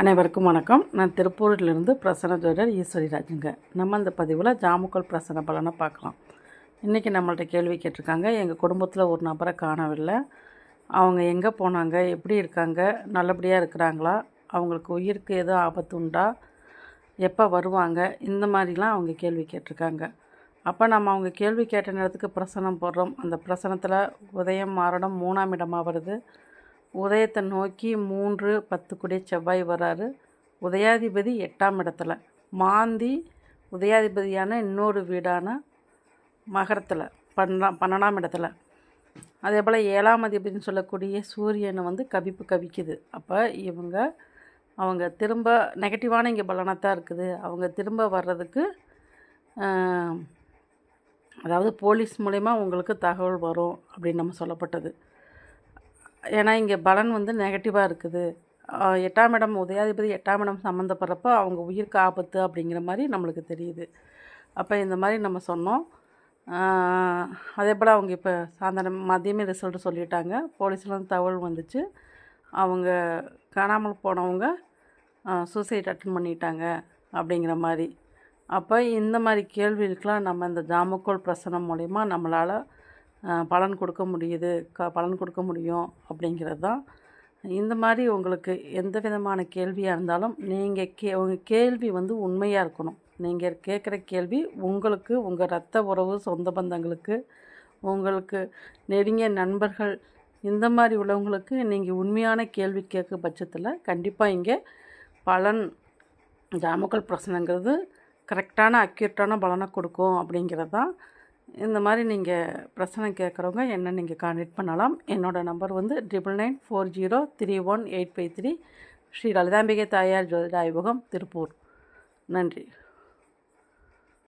அனைவருக்கும் வணக்கம். நான் திருப்பூரிலிருந்து பிரசன்ன ஜோடர் ஈஸ்வரி ராஜுங்க. நம்ம இந்த பதிவில் ஜாமுக்கல் பிரசன்ன பலனை பார்க்கலாம். இன்றைக்கி நம்மள்ட்ட கேள்வி கேட்டிருக்காங்க. எங்கள் குடும்பத்தில் ஒரு நபரை காணவில்லை. அவங்க எங்கே போனாங்க? எப்படி இருக்காங்க? நல்லபடியாக இருக்கிறாங்களா? அவங்களுக்கு உயிருக்கு எதுவும் ஆபத்து உண்டா? எப்போ வருவாங்க? இந்த மாதிரிலாம் அவங்க கேள்வி கேட்டிருக்காங்க. அப்போ நம்ம அவங்க கேள்வி கேட்ட நேரத்துக்கு பிரசனம் போடுறோம். அந்த பிரசனத்தில் உதயம் மாரடம் மூணாம் இடமாக வருது. உதயத்தை நோக்கி மூன்று பத்து கூடிய செவ்வாய் வராரு. உதயாதிபதி எட்டாம் இடத்துல. மாந்தி உதயாதிபதியான இன்னொரு வீடான மகரத்தில் பன்னெண்டாம் பன்னெண்டாம் இடத்துல. அதே போல் ஏழாம் அதிபதினு சொல்லக்கூடிய சூரியனை வந்து கவிப்பு கவிக்குது. அப்போ இவங்க அவங்க திரும்ப நெகட்டிவான இங்கே பலனாக இருக்குது. அவங்க திரும்ப வர்றதுக்கு அதாவது போலீஸ் மூலயமா உங்களுக்கு தகவல் வரும் அப்படின்னு நம்ம சொல்லப்பட்டது. ஏன்னா இங்கே பலன் வந்து நெகட்டிவாக இருக்குது. எட்டாம் இடம் உதயாதிபதி எட்டாம் இடம் சம்மந்தப்படுறப்ப அவங்க உயிருக்கு ஆபத்து அப்படிங்கிற மாதிரி நம்மளுக்கு தெரியுது. அப்போ இந்த மாதிரி நம்ம சொன்னோம். அதே போல் அவங்க இப்போ சாயந்தரம் மதியமே ரிசல்ட் சொல்லிட்டாங்க. போலீஸ்லேருந்து தகவல் வந்துச்சு. அவங்க காணாமல் போனவங்க சூசைட் அட்டன் பண்ணிட்டாங்க அப்படிங்கிற மாதிரி. அப்போ இந்த மாதிரி கேள்விகளுக்கெலாம் நம்ம இந்த ஜாமக்கோல் பிரசனம் மூலிமா நம்மளால் பலன் கொடுக்க முடியுது க பலன் கொடுக்க முடியும் அப்படிங்கிறது தான் இந்த மாதிரி உங்களுக்கு எந்த விதமான கேள்வியாக இருந்தாலும் நீங்கள் கே உங்கள் கேள்வி வந்து உண்மையாக இருக்கணும். நீங்கள் கேட்குற கேள்வி உங்களுக்கு உங்கள் ரத்த உறவு சொந்த பந்தங்களுக்கு உங்களுக்கு நெருங்கிய நண்பர்கள் இந்த மாதிரி உள்ளவங்களுக்கு நீங்கள் உண்மையான கேள்வி கேட்க பட்சத்தில் கண்டிப்பாக இங்கே பலன் ஜாமக்கல் பிரசனங்கிறது கரெக்டான அக்யூரட்டான பலனை கொடுக்கும் அப்படிங்கிறது தான் இந்த மாதிரி நீங்கள் பிரச்சனை கேட்குறவங்க என்ன நீங்கள் கான்டெக்ட் பண்ணலாம். என்னோடய நம்பர் வந்து triple nine four zero three one eight five three Sri Lalithambigai தாயார் ஜோதிட ஆய்வகம் திருப்பூர். நன்றி.